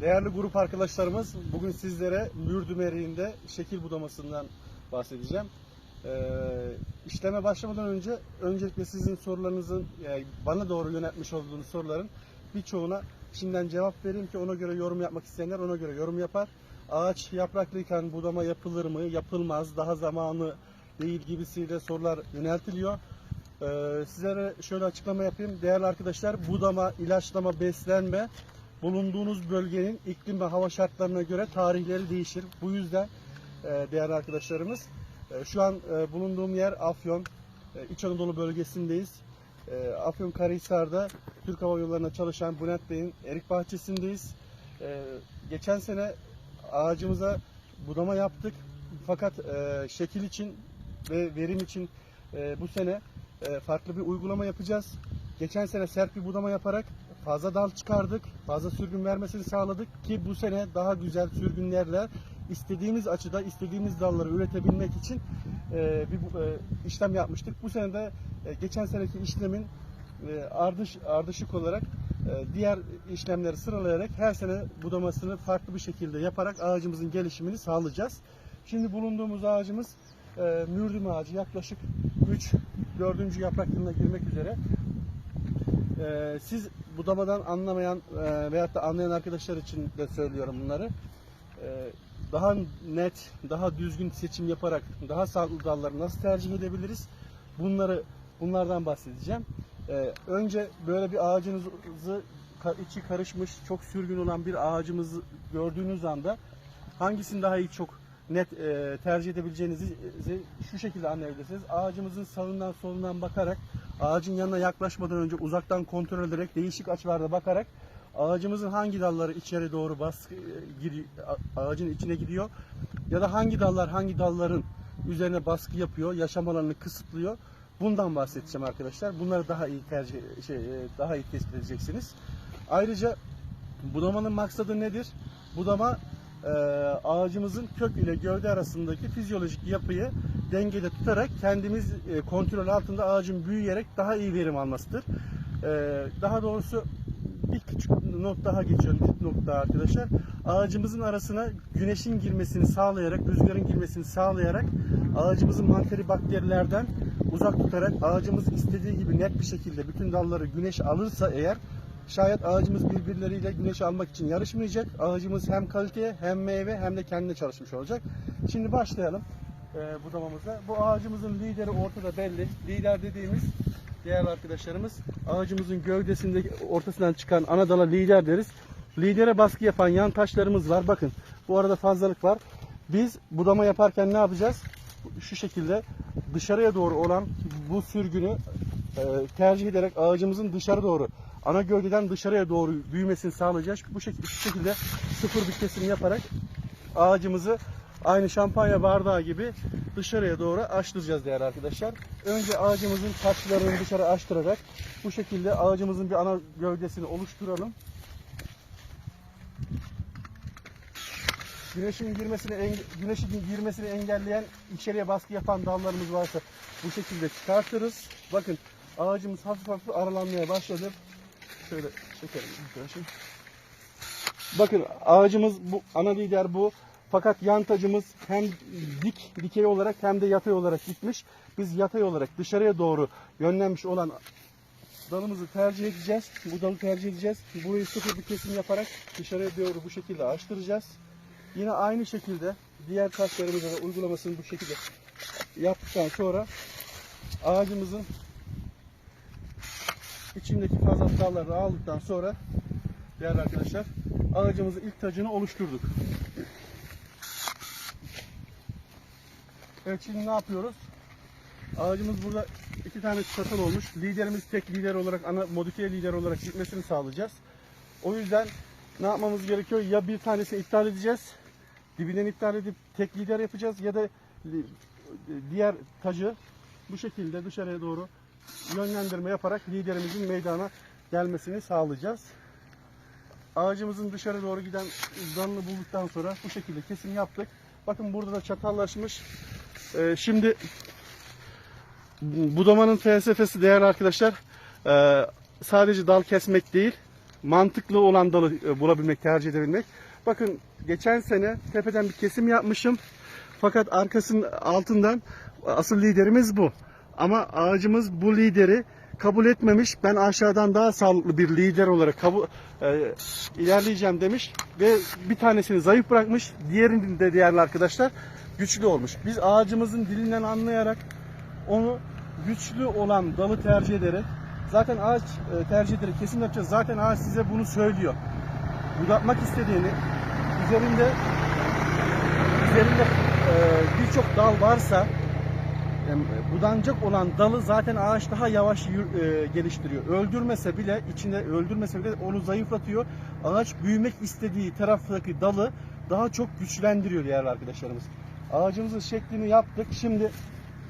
Değerli grup arkadaşlarımız, bugün sizlere mürdüm eriğinde şekil budamasından bahsedeceğim. Ee, işleme başlamadan önce öncelikle sizin sorularınızın, yani bana doğru yöneltmiş olduğunuz soruların birçoğuna şimdiden cevap vereyim ki ona göre yorum yapmak isteyenler ona göre yorum yapar. Ağaç yapraklıyken budama yapılır mı, yapılmaz, daha zamanı değil gibisiyle sorular yöneltiliyor. Ee, sizlere şöyle açıklama yapayım. Değerli arkadaşlar, budama, ilaçlama, beslenme bulunduğunuz bölgenin iklim ve hava şartlarına göre tarihleri değişir. Bu yüzden e, değerli arkadaşlarımız e, şu an e, bulunduğum yer Afyon, e, İç Anadolu bölgesindeyiz. E, Afyon Karahisar'da Türk Hava Yolları'na çalışan Bülent Bey'in erik bahçesindeyiz. E, geçen sene ağacımıza budama yaptık. Fakat e, şekil için ve verim için e, bu sene e, farklı bir uygulama yapacağız. Geçen sene sert bir budama yaparak fazla dal çıkardık, fazla sürgün vermesini sağladık ki bu sene daha güzel sürgünlerle istediğimiz açıda istediğimiz dalları üretebilmek için e, bir e, işlem yapmıştık. Bu sene de e, geçen seneki işlemin e, ardış ardışık olarak e, diğer işlemleri sıralayarak her sene budamasını farklı bir şekilde yaparak ağacımızın gelişimini sağlayacağız. Şimdi bulunduğumuz ağacımız e, mürdüm ağacı yaklaşık 3 4. yaprak yılına girmek üzere. E, siz budamadan anlamayan e, veyahut da anlayan arkadaşlar için de söylüyorum bunları. E, daha net, daha düzgün seçim yaparak daha sağlıklı dalları nasıl tercih edebiliriz? Bunları bunlardan bahsedeceğim. E, önce böyle bir ağacınızı içi karışmış, çok sürgün olan bir ağacımızı gördüğünüz anda hangisini daha iyi çok net e, tercih edebileceğinizi e, şu şekilde anlayabilirsiniz. Ağacımızın sağından solundan bakarak ağacın yanına yaklaşmadan önce uzaktan kontrol ederek değişik açılarda bakarak ağacımızın hangi dalları içeri doğru baskı e, giri- ağacın içine gidiyor ya da hangi dallar hangi dalların üzerine baskı yapıyor, yaşam alanını kısıtlıyor. Bundan bahsedeceğim arkadaşlar. Bunları daha iyi tercih şey e, daha iyi tespit edeceksiniz. Ayrıca budamanın maksadı nedir? Budama e, ağacımızın kök ile gövde arasındaki fizyolojik yapıyı dengede tutarak kendimiz e, kontrol altında ağacın büyüyerek daha iyi verim almasıdır. E, daha doğrusu bir küçük not daha geçiyorum, dip nokta arkadaşlar. Ağacımızın arasına güneşin girmesini sağlayarak, rüzgarın girmesini sağlayarak ağacımızın manteri bakterilerden uzak tutarak ağacımız istediği gibi net bir şekilde bütün dalları güneş alırsa eğer Şayet ağacımız birbirleriyle güneş almak için yarışmayacak. Ağacımız hem kaliteye hem meyve hem de kendine çalışmış olacak. Şimdi başlayalım e, budamamıza. Bu ağacımızın lideri ortada belli. Lider dediğimiz değerli arkadaşlarımız ağacımızın gövdesinde ortasından çıkan ana dala lider deriz. Lidere baskı yapan yan taşlarımız var. Bakın bu arada fazlalık var. Biz budama yaparken ne yapacağız? Şu şekilde dışarıya doğru olan bu sürgünü e, tercih ederek ağacımızın dışarı doğru ana gövdeden dışarıya doğru büyümesini sağlayacağız. Bu şekilde, şu şekilde sıfır bir kesim yaparak ağacımızı aynı şampanya bardağı gibi dışarıya doğru açtıracağız değerli arkadaşlar. Önce ağacımızın taçlarını dışarı açtırarak bu şekilde ağacımızın bir ana gövdesini oluşturalım. Güneşin girmesini güneşin girmesini engelleyen içeriye baskı yapan dallarımız varsa bu şekilde çıkartırız. Bakın ağacımız hafif hafif aralanmaya başladı. Şöyle çekelim. Bakın ağacımız bu ana lider bu. Fakat yan tacımız hem dik dikey olarak hem de yatay olarak gitmiş. Biz yatay olarak dışarıya doğru yönlenmiş olan dalımızı tercih edeceğiz. Bu dalı tercih edeceğiz. Burayı sıfır bir kesim yaparak dışarıya doğru bu şekilde açtıracağız. Yine aynı şekilde diğer taşlarımıza da uygulamasını bu şekilde yaptıktan sonra ağacımızın içindeki fazla dalları aldıktan sonra değerli arkadaşlar ağacımızın ilk tacını oluşturduk. Evet şimdi ne yapıyoruz? Ağacımız burada iki tane çatal olmuş. Liderimiz tek lider olarak, ana modifiye lider olarak gitmesini sağlayacağız. O yüzden ne yapmamız gerekiyor? Ya bir tanesini iptal edeceğiz. Dibinden iptal edip tek lider yapacağız ya da diğer tacı bu şekilde dışarıya doğru yönlendirme yaparak liderimizin meydana gelmesini sağlayacağız. Ağacımızın dışarı doğru giden dalını bulduktan sonra bu şekilde kesim yaptık. Bakın burada da çatallaşmış. Ee, şimdi budamanın felsefesi değerli arkadaşlar ee, sadece dal kesmek değil mantıklı olan dalı e, bulabilmek, tercih edebilmek. Bakın geçen sene tepeden bir kesim yapmışım. Fakat arkasının altından asıl liderimiz bu. Ama ağacımız bu lideri kabul etmemiş. Ben aşağıdan daha sağlıklı bir lider olarak kabul e, ilerleyeceğim demiş ve bir tanesini zayıf bırakmış. Diğerini de değerli arkadaşlar güçlü olmuş. Biz ağacımızın dilinden anlayarak onu güçlü olan dalı tercih ederek zaten ağaç e, tercih ederek kesim yapacağız. Zaten ağaç size bunu söylüyor. Budatmak istediğini üzerinde üzerinde e, birçok dal varsa yani budanacak olan dalı zaten ağaç daha yavaş e, geliştiriyor. Öldürmese bile içinde öldürmese bile onu zayıflatıyor. Ağaç büyümek istediği taraftaki dalı daha çok güçlendiriyor değerli arkadaşlarımız. Ağacımızın şeklini yaptık. Şimdi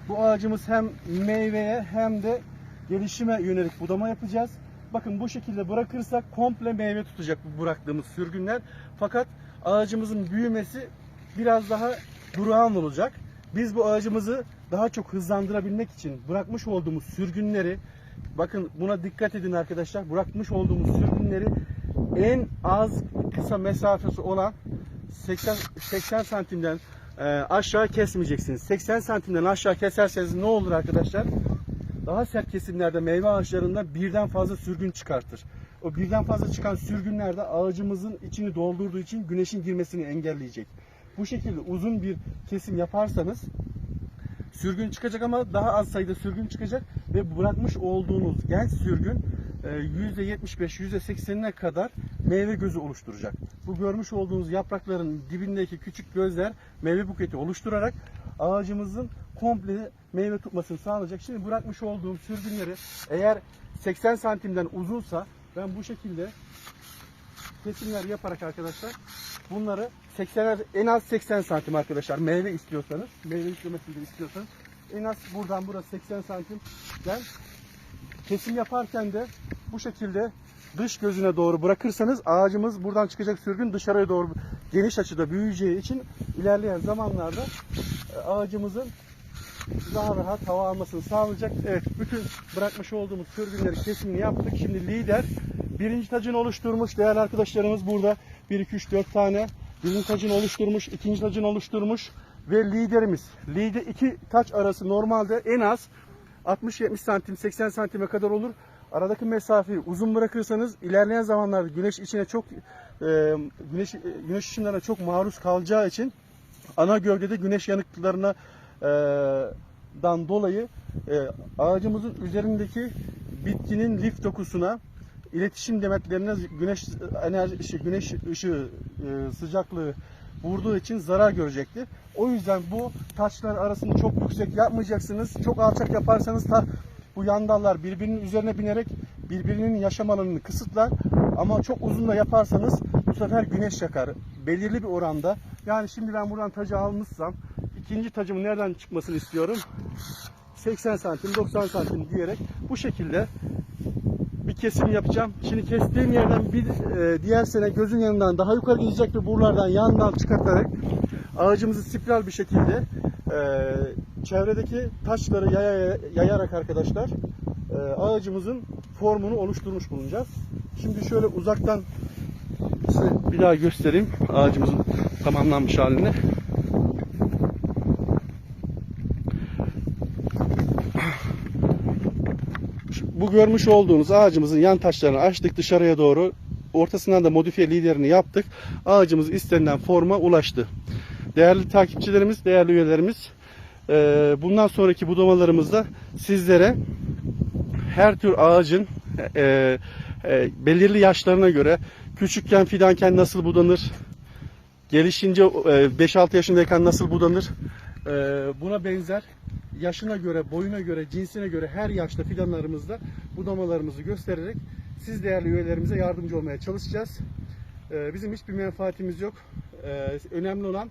bu ağacımız hem meyveye hem de gelişime yönelik budama yapacağız. Bakın bu şekilde bırakırsak komple meyve tutacak bu bıraktığımız sürgünler. Fakat ağacımızın büyümesi biraz daha durağan olacak. Biz bu ağacımızı daha çok hızlandırabilmek için bırakmış olduğumuz sürgünleri bakın buna dikkat edin arkadaşlar. Bırakmış olduğumuz sürgünleri en az kısa mesafesi olan 80 80 santimden e, aşağı kesmeyeceksiniz. 80 santimden aşağı keserseniz ne olur arkadaşlar? Daha sert kesimlerde meyve ağaçlarında birden fazla sürgün çıkartır. O birden fazla çıkan sürgünler de ağacımızın içini doldurduğu için güneşin girmesini engelleyecek. Bu şekilde uzun bir kesim yaparsanız sürgün çıkacak ama daha az sayıda sürgün çıkacak ve bırakmış olduğunuz genç sürgün e, %75 %80'ine kadar meyve gözü oluşturacak. Bu görmüş olduğunuz yaprakların dibindeki küçük gözler meyve buketi oluşturarak ağacımızın komple meyve tutmasını sağlayacak. Şimdi bırakmış olduğum sürgünleri eğer 80 santimden uzunsa ben bu şekilde kesimler yaparak arkadaşlar bunları 80 en az 80 santim arkadaşlar meyve istiyorsanız meyve işlemesini de istiyorsanız en az buradan burası 80 santimden kesim yaparken de bu şekilde dış gözüne doğru bırakırsanız ağacımız buradan çıkacak sürgün dışarıya doğru geniş açıda büyüyeceği için ilerleyen zamanlarda e, ağacımızın daha rahat hava almasını sağlayacak. Evet bütün bırakmış olduğumuz sürgünleri kesimini yaptık. Şimdi lider birinci tacını oluşturmuş. Değerli arkadaşlarımız burada 1, 2, 3, 4 tane birinci tacını oluşturmuş. ikinci tacını oluşturmuş. Ve liderimiz. Lider iki taç arası normalde en az 60-70 santim 80 santime kadar olur. Aradaki mesafeyi uzun bırakırsanız ilerleyen zamanlarda güneş içine çok e, güneş güneş ışınlarına çok maruz kalacağı için ana gövdede güneş yanıklarına e, dan dolayı e, ağacımızın üzerindeki bitkinin lif dokusuna iletişim demetlerine güneş enerji ışığı, güneş ışığı e, sıcaklığı vurduğu için zarar görecektir. O yüzden bu taşlar arasını çok yüksek yapmayacaksınız. Çok alçak yaparsanız ta, bu yan dallar birbirinin üzerine binerek birbirinin yaşam alanını kısıtlar. Ama çok uzun da yaparsanız bu sefer güneş yakar. Belirli bir oranda. Yani şimdi ben buradan tacı almışsam ikinci tacımın nereden çıkmasını istiyorum? 80 santim, 90 santim diyerek bu şekilde bir kesim yapacağım. Şimdi kestiğim yerden bir e, diğer sene gözün yanından daha yukarı gidecek ve buralardan yandan çıkartarak ağacımızı spiral bir şekilde e, çevredeki taşları yaya- yayarak arkadaşlar e, ağacımızın formunu oluşturmuş bulunacağız. Şimdi şöyle uzaktan size bir daha göstereyim ağacımızın tamamlanmış halini. Bu görmüş olduğunuz ağacımızın yan taşlarını açtık dışarıya doğru. Ortasından da modifiye liderini yaptık. Ağacımız istenilen forma ulaştı. Değerli takipçilerimiz, değerli üyelerimiz, eee, bundan sonraki budamalarımızda sizlere her tür ağacın eee, eee, belirli yaşlarına göre küçükken fidanken nasıl budanır, gelişince eee, 5-6 yaşındayken nasıl budanır, buna benzer yaşına göre, boyuna göre, cinsine göre her yaşta fidanlarımızda budamalarımızı göstererek siz değerli üyelerimize yardımcı olmaya çalışacağız. Ee, Bizim hiçbir menfaatimiz yok. Ee, Önemli olan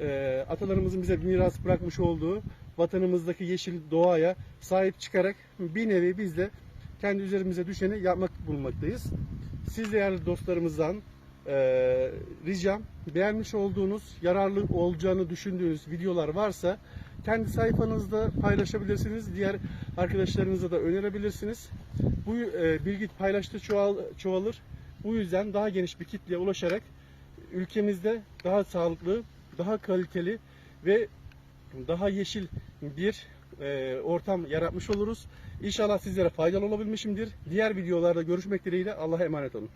e, atalarımızın bize miras bırakmış olduğu vatanımızdaki yeşil doğaya sahip çıkarak bir nevi biz de kendi üzerimize düşeni yapmak bulunmaktayız. Siz değerli dostlarımızdan e, ricam beğenmiş olduğunuz, yararlı olacağını düşündüğünüz videolar varsa kendi sayfanızda paylaşabilirsiniz. Diğer arkadaşlarınıza da önerebilirsiniz. Bu e, bilgi paylaştığı çoğal, çoğalır. Bu yüzden daha geniş bir kitleye ulaşarak ülkemizde daha sağlıklı, daha kaliteli ve daha yeşil bir e, ortam yaratmış oluruz. İnşallah sizlere faydalı olabilmişimdir. Diğer videolarda görüşmek dileğiyle Allah'a emanet olun.